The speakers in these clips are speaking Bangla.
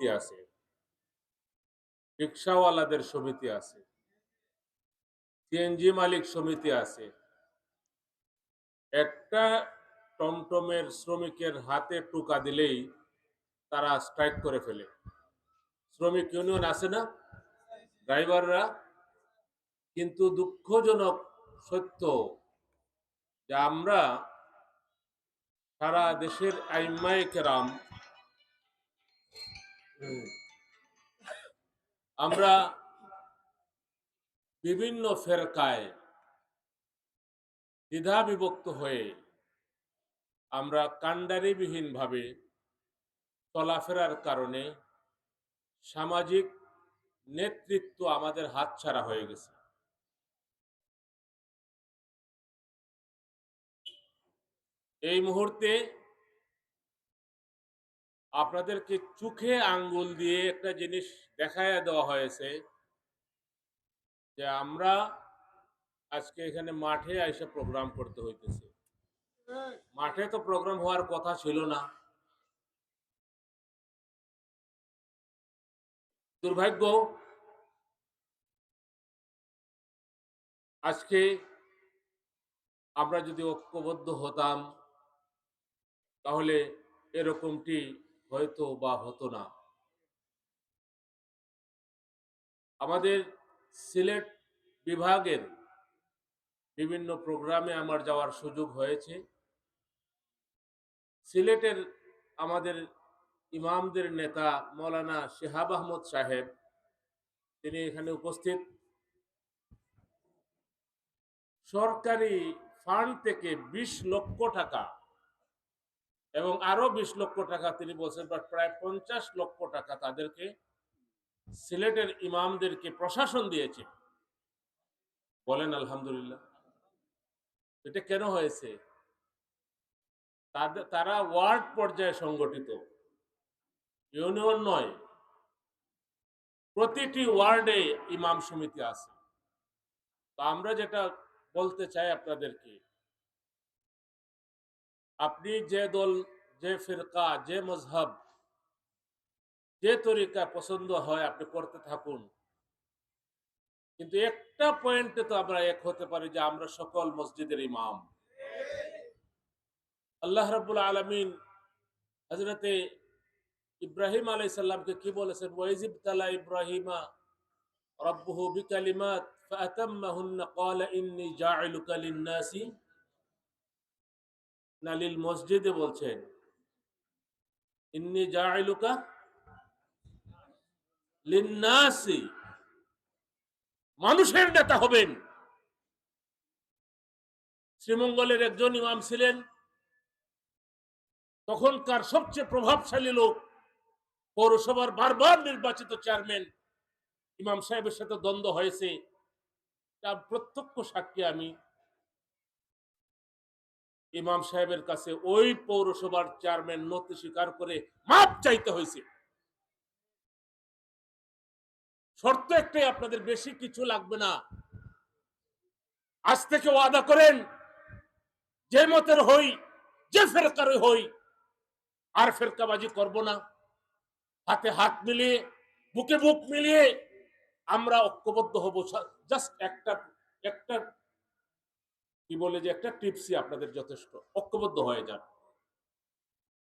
সমিতি আছে। রিক্সাওয়ালাদের সমিতি আছে। সিএনজি মালিক সমিতি আছে। একটা টমটমের শ্রমিকের হাতে টুকা দিলেই তারা স্ট্রাইক করে ফেলে। শ্রমিক ইউনিয়ন আছে না? ড্রাইভাররা কিন্তু দুঃখজনক সত্য যে আমরা সারা দেশের আইম্মায়ে কেরাম আমরা বিভিন্ন ফেরকায় দ্বিধা বিভক্ত হয়ে আমরা কাণ্ডারিবিহীন ভাবে চলাফেরার কারণে সামাজিক নেতৃত্ব আমাদের হাতছাড়া হয়ে গেছে। এই মুহূর্তে আপনাদেরকে চোখে আঙ্গুল দিয়ে একটা জিনিস দেখায় দেওয়া হয়েছে যে আমরা আজকে এখানে মাঠে এসে প্রোগ্রাম করতে হইতেছে। মাঠে তো প্রোগ্রাম হওয়ার কথা ছিল না। দুর্ভাগ্য, আজকে আমরা যদি ঐক্যবদ্ধ হতাম, তাহলে এরকমটি হয়তো বা হতো না। আমাদের সিলেট বিভাগের বিভিন্ন প্রোগ্রামে আমার যাওয়ার সুযোগ হয়েছে। সিলেটের আমাদের ইমামদের নেতা মৌলানা শেহাব আহমদ সাহেব, তিনি এখানে উপস্থিত। সরকারি ফান্ড থেকে ২০ লক্ষ টাকা এবং আরও ২০ লক্ষ টাকা তিনি বলছেন বা প্রায় পঞ্চাশ লক্ষ টাকা তাদেরকে সিলেটের ইমামদেরকে প্রশাসন দিয়েছে। বলেন, আলহামদুলিল্লাহ। এটা কেন হয়েছে? তারা ওয়ার্ড পর্যায়ে সংগঠিত। ইউনিয়ন নয়। প্রতিটি ওয়ার্ডে ইমাম সমিতি আছে। তো আমরা যেটা বলতে চাই আপনাদেরকে আপনি যে দল, যে ফিরকা, যে মজহব, যে তরিকা পছন্দ হয় আপনি করতে থাকুন। কিন্তু একটা পয়েন্টে তো আমরা এক হতে পারি যে আমরা সকল মসজিদের ইমাম। আল্লাহ রাব্বুল আলামিন হজরতে ইব্রাহিম আলাই সাল্লামকে কি বলেছেন? ওয়াইজিব তালা ইব্রাহিমা রব্বুহু বিকালিমাত ফাতাম্মাহুন্না ক্বালা ইন্নী জাইলুকা লিন-নাসি না লিল মসজিদে বলছেন। ইন্নী জাইলুকা লিন-নাসি মানুষের নেতা হবেন। শ্রীমঙ্গলের একজন ইমাম ছিলেন। তখনকার সবচেয়ে প্রভাবশালী লোক পৌরসভার বারবার নির্বাচিত চেয়ারম্যান। ইমাম সাহেবের সাথে দ্বন্দ্ব হয়েছে। তার প্রত্যক্ষ সাক্ষী আমি। ইমাম সাহেবের কাছে ওই পৌরসভার চেয়ারম্যান নথি স্বীকার করে মাপ চাইতে হয়েছে। শর্ত একটাই, আপনাদের বেশি কিছু লাগবে না। আজ থেকে ওয়াদা করেন, যে মতের হই, যে ফেরকার হই, আর ফেরকাবাজি করব না। হাতে হাত মিলিয়ে, বুকে বুক মিলিয়ে আমরা ঐক্যবদ্ধ হব। জাস্ট একটা একটা কি বলে যে একটা টিপসি আপনাদের যথেষ্ট, ঐক্যবদ্ধ হয়ে যান।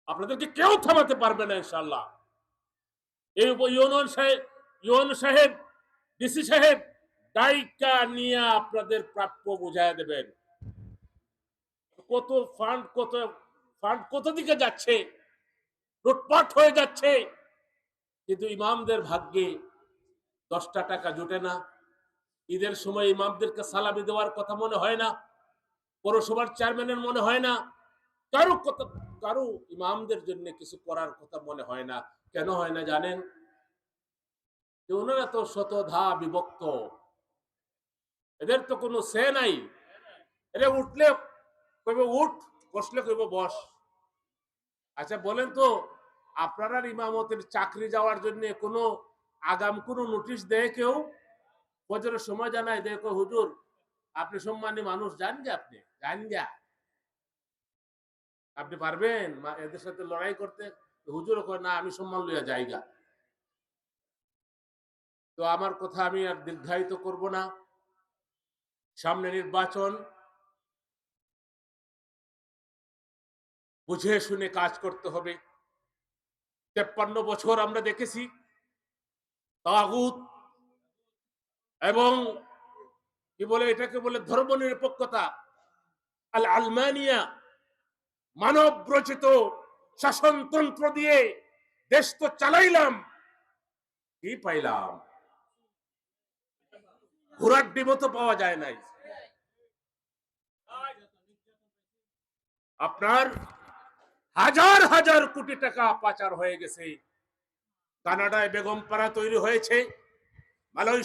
আপনাদেরকে কেউ থামাতে পারবে না ইনশাল্লাহ এই ইউনিয়ন সাহেব ইউন সাহেব, ডিসি সাহেব দায়িকা নিয়ে আপনাদের প্রাপ্য বুঝায় দেবেন। কত ফান্ড কত ফান্ড কত দিকে যাচ্ছে? লুটপাট হয়ে যাচ্ছে। কিন্তু ইমামদের ভাগ্যে দশটা টাকা জুটে না। ঈদের সময় ইমামদেরকে সালামি দেওয়ার কথা মনে হয় না। পৌরসভার চেয়ারম্যানের মনে হয় না। কারও কথা কারও ইমামদের জন্য কিছু করার কথা মনে হয় না। কেন হয় না জানেন? যে ওনারা তো শতধা বিভক্ত। এদের তো কোনো সে নাই। এরা উঠলে কইবে, উঠ, বসলে কইবে, বস। আচ্ছা বলেন তো, আপনারা ইমামতের চাকরি যাওয়ার জন্য কোনো আগাম কোনো নোটিশ দেয় কেউ? বছরের সময় জানায় দেখো হুজুর আপনি সম্মানী মানুষ জান গে আপনি জান গা আপনি পারবেন? এদের সাথে লড়াই করতে? হুজুর কয়, না, আমি সম্মান লইয়া জায়গা তো আমার কথা আমি আর দীর্ঘায়িত করব না। সামনে নির্বাচন। বুঝে শুনে কাজ করতে হবে। তেপ্পান্ন বছর আমরা দেখেছি। তাগুত এবং কি বলে এটাকে বলে ধর্ম নিরপেক্ষতা আল আলমানিয়া মানব রচিত শাসনতন্ত্র দিয়ে দেশ তো চালাইলাম। কি পাইলাম? ঘোড়ার ডিমও তো পাওয়া যায় নাই। আপনার হাজার হাজার কোটি টাকা পাচার হয়ে গেছে। কানাডায় বেগম পাড়া তৈরি হয়েছে। মালয়েশিয়া